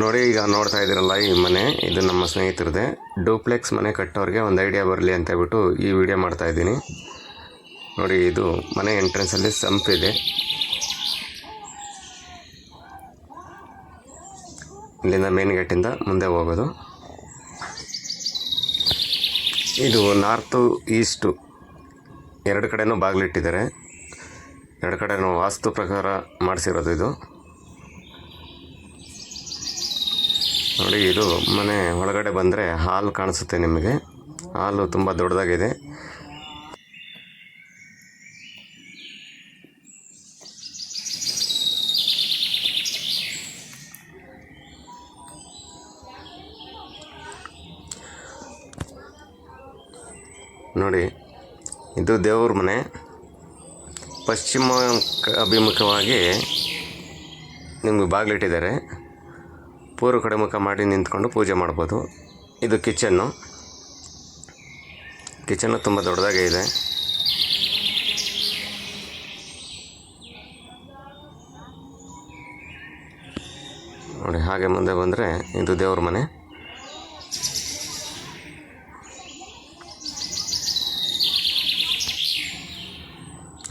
ನೋಡಿ, ಈಗ ನೋಡ್ತಾ ಇದ್ದೀರಲ್ಲ ಈ ಮನೆ, ಇದು ನಮ್ಮ ಸ್ನೇಹಿತರದೇ ಡೂಪ್ಲೆಕ್ಸ್ ಮನೆ ಕಟ್ಟೋರಿಗೆ ಒಂದು ಐಡಿಯಾ ಬರಲಿ ಅಂತ ಹೇಳ್ಬಿಟ್ಟು ಈ ವಿಡಿಯೋ ಮಾಡ್ತಾ ಇದ್ದೀನಿ. ನೋಡಿ, ಇದು ಮನೆ ಎಂಟ್ರೆನ್ಸಲ್ಲಿ ಸಂಪ್ ಇದೆ. ಇಲ್ಲಿಂದ ಮೇನ್ ಗೇಟಿಂದ ಮುಂದೆ ಹೋಗೋದು. ಇದು ನಾರ್ತು ಈಸ್ಟು ಎರಡು ಕಡೆಯೂ ಬಾಗಿಲಿಟ್ಟಿದ್ದಾರೆ. ಎರಡು ಕಡೆಯೂ ವಾಸ್ತು ಪ್ರಕಾರ ಮಾಡಿಸಿರೋದು ಇದು. ನೋಡಿ, ಇದು ಮನೆ ಒಳಗಡೆ ಬಂದರೆ ಹಾಲು ಕಾಣಿಸುತ್ತೆ ನಿಮಗೆ. ಹಾಲು ತುಂಬ ದೊಡ್ಡದಾಗಿದೆ. ನೋಡಿ, ಇದು ದೇವ್ರ ಮನೆ. ಪಶ್ಚಿಮ ಅಭಿಮುಖವಾಗಿ ನಿಮಗೆ ಬಾಗಿಲಿಟ್ಟಿದ್ದಾರೆ. ಪೂರ್ವ ಕಡೆ ಮುಖ ಮಾಡಿ ನಿಂತ್ಕೊಂಡು ಪೂಜೆ ಮಾಡ್ಬೋದು. ಇದು ಕಿಚನ್ನು ಕಿಚನ್ನು ತುಂಬ ದೊಡ್ಡದಾಗೇ ಇದೆ. ನೋಡಿ, ಹಾಗೆ ಮುಂದೆ ಬಂದರೆ ಇದು ದೇವ್ರ ಮನೆ.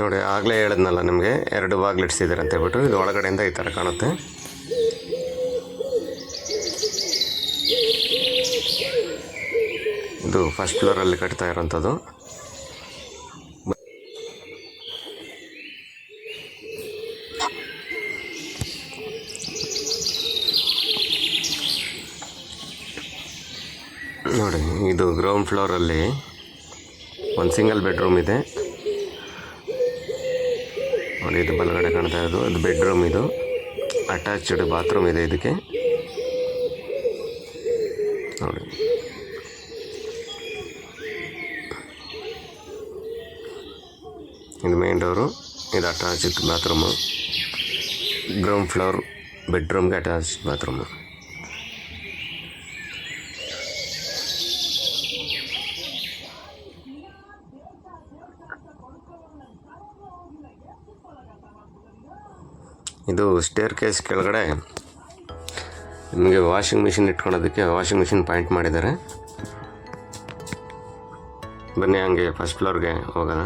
ನೋಡಿ, ಆಗಲೇ ಹೇಳಿದ್ನಲ್ಲ ನಿಮಗೆ, ಎರಡು ಬಾಗಿಲು ಅಂತ ಹೇಳ್ಬಿಟ್ಟು, ಇದು ಒಳಗಡೆಯಿಂದ ಈ ಥರ ಕಾಣುತ್ತೆ. ಇದು ಫಸ್ಟ್ ಫ್ಲೋರಲ್ಲಿ ಕಟ್ತಾ ಇರೋಂಥದ್ದು. ನೋಡಿ, ಇದು ಗ್ರೌಂಡ್ ಫ್ಲೋರಲ್ಲಿ ಒಂದು ಸಿಂಗಲ್ ಬೆಡ್ರೂಮ್ ಇದೆ. ನೋಡಿ, ಇದು ಬಲಗಡೆ ಕಾಣ್ತಾ ಇರೋದು. ಅದು ಬೆಡ್ರೂಮ್ ಇದು. ಅಟ್ಯಾಚ್ಡ್ ಬಾತ್ರೂಮ್ ಇದೆ ಇದಕ್ಕೆ. ನೋಡಿ ಇದು ಮೇನ್ ಡೋರು ಇದು ಅಟ್ಯಾಚ್ಡ್ ಬಾತ್ರೂಮು ಗ್ರೌಂಡ್ ಫ್ಲೋರ್ ಬೆಡ್ರೂಮ್ಗೆ ಅಟ್ಯಾಚ್ ಬಾತ್ರೂಮು ಇದು ಸ್ಟೇರ್ ಕೇಸ್ ಕೆಳಗಡೆ ನಿಮಗೆ ವಾಷಿಂಗ್ ಮಿಷಿನ್ ಇಟ್ಕೊಳೋದಕ್ಕೆ ವಾಷಿಂಗ್ ಮಿಷಿನ್ ಪಾಯಿಂಟ್ ಮಾಡಿದ್ದಾರೆ. ಬನ್ನಿ, ಹಂಗೆ ಫಸ್ಟ್ ಫ್ಲೋರ್ಗೆ ಹೋಗೋಣ.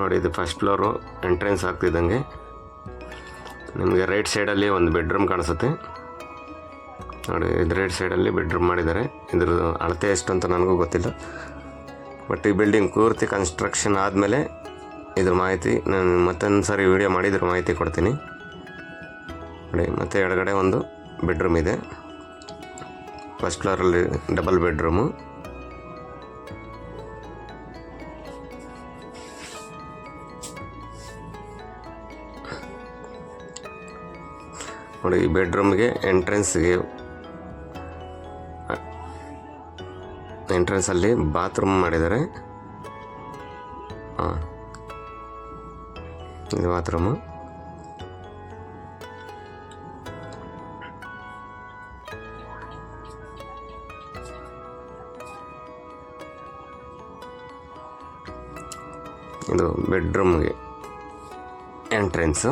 ನೋಡಿ, ಇದು ಫಸ್ಟ್ ಫ್ಲೋರು ಎಂಟ್ರೆನ್ಸ್ ಆಗ್ತಿದ್ದಂಗೆ. ನಿಮಗೆ ರೈಟ್ ಸೈಡಲ್ಲಿ ಒಂದು ಬೆಡ್ರೂಮ್ ಕಾಣಿಸುತ್ತೆ. ನೋಡಿ, ಇದು ರೈಟ್ ಸೈಡಲ್ಲಿ ಬೆಡ್ರೂಮ್ ಮಾಡಿದ್ದಾರೆ. ಇದ್ರದ್ದು ಅಳತೆ ಎಷ್ಟು ಅಂತ ನನಗೂ ಗೊತ್ತಿಲ್ಲ. ಬಟ್ ಈ ಬಿಲ್ಡಿಂಗ್ ಪೂರ್ತಿ ಕನ್ಸ್ಟ್ರಕ್ಷನ್ ಆದಮೇಲೆ ಇದ್ರ ಮಾಹಿತಿ, ನಾನು ಮತ್ತೊಂದು ಸಾರಿ ವಿಡಿಯೋ ಮಾಡಿ ಇದ್ರ ಮಾಹಿತಿ ಕೊಡ್ತೀನಿ. ನೋಡಿ, ಮತ್ತು ಎಡಗಡೆ ಒಂದು ಬೆಡ್ರೂಮ್ ಇದೆ. ಫಸ್ಟ್ ಫ್ಲೋರಲ್ಲಿ ಡಬಲ್ ಬೆಡ್ರೂಮು ನೋಡಿ, ಈ ಬೆಡ್ರೂಮ್ಗೆ ಎಂಟ್ರೆನ್ಸ್ಗೆ ಎಂಟ್ರೆನ್ಸಲ್ಲಿ ಬಾತ್ರೂಮ್ ಮಾಡಿದ್ದಾರೆ. ಹಾಂ. ಇದು మాత్రము ಇದು ಬೆಡ್ರೂಮ್ಗೆ ಎಂಟ್ರೆನ್ಸು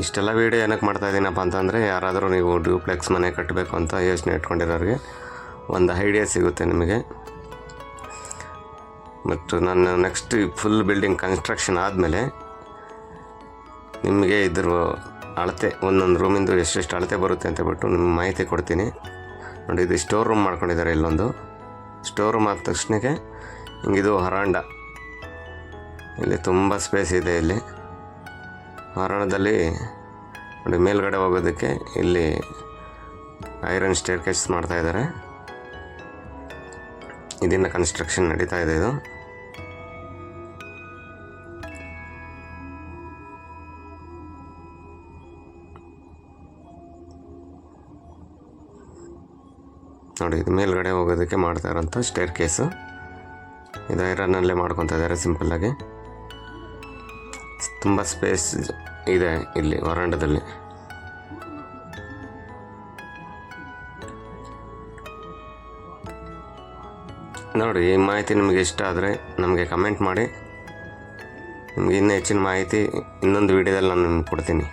ಇಷ್ಟೆಲ್ಲ ವೀಡಿಯೋ ಏನಕ್ಕೆ ಮಾಡ್ತಾ ಇದ್ದೀನಪ್ಪ ಅಂತಂದರೆ, ಯಾರಾದರೂ ನೀವು ಡ್ಯೂಪ್ಲೆಕ್ಸ್ ಮನೆ ಕಟ್ಟಬೇಕು ಅಂತ ಯೋಚನೆ ಇಟ್ಕೊಂಡಿರೋರಿಗೆ ಒಂದು ಐಡಿಯಾ ಸಿಗುತ್ತೆ ನಿಮಗೆ. ಮತ್ತು ನಾನು ನೆಕ್ಸ್ಟ್ ಫುಲ್ ಬಿಲ್ಡಿಂಗ್ ಕನ್ಸ್ಟ್ರಕ್ಷನ್ ಆದಮೇಲೆ ನಿಮಗೆ ಇದ್ರ ಅಳತೆ, ಒಂದೊಂದು ರೂಮಿಂದು ಎಷ್ಟೆಷ್ಟು ಅಳತೆ ಬರುತ್ತೆ ಅಂತ ಬಿಟ್ಟು ನಿಮ್ಗೆ ಮಾಹಿತಿ ಕೊಡ್ತೀನಿ. ನೋಡಿ, ಇದು ಸ್ಟೋರ್ ರೂಮ್ ಮಾಡ್ಕೊಂಡಿದ್ದಾರೆ ಇಲ್ಲೊಂದು. ಸ್ಟೋರ್ ರೂಮ್ ಆದ ತಕ್ಷಣಕ್ಕೆ ಹಿಂಗಿದು ಹರಾಂಡ. ಇಲ್ಲಿ ತುಂಬ ಸ್ಪೇಸ್ ಇದೆ ಇಲ್ಲಿ. ಹಾರಣದಲ್ಲಿ ನೋಡಿ ಮೇಲ್ಗಡೆ ಹೋಗೋದಕ್ಕೆ ಇಲ್ಲಿ ಐರನ್ ಸ್ಟೇರ್ ಕೇಸ್ ಮಾಡ್ತಾ ಇದ್ದಾರೆ. ಇದನ್ನ ಕನ್ಸ್ಟ್ರಕ್ಷನ್ ನಡೀತಾ ಇದೆ ಇದು. ನೋಡಿ, ಇದು ಮೇಲ್ಗಡೆ ಹೋಗೋದಕ್ಕೆ ಮಾಡ್ತಾ ಇರೋಂಥ ಸ್ಟೇರ್ ಕೇಸು ಇದು ಐರನ್ನಲ್ಲೇ ಮಾಡ್ಕೊತಾ ಇದ್ದಾರೆ ಸಿಂಪಲ್ಲಾಗಿ ತುಂಬ ಸ್ಪೇಸ್ ಇದೆ ಇಲ್ಲಿ ವರಾಂಡದಲ್ಲಿ ನೋಡಿ, ಈ ಮಾಹಿತಿ ನಿಮಗೆ ಇಷ್ಟ ಆದರೆ ನಮಗೆ ಕಮೆಂಟ್ ಮಾಡಿ. ನಿಮಗೆ ಇನ್ನೂ ಹೆಚ್ಚಿನ ಮಾಹಿತಿ ಇನ್ನೊಂದು ವಿಡಿಯೋದಲ್ಲಿ ನಾನು ನಿಮ್ಗೆ ಕೊಡ್ತೀನಿ.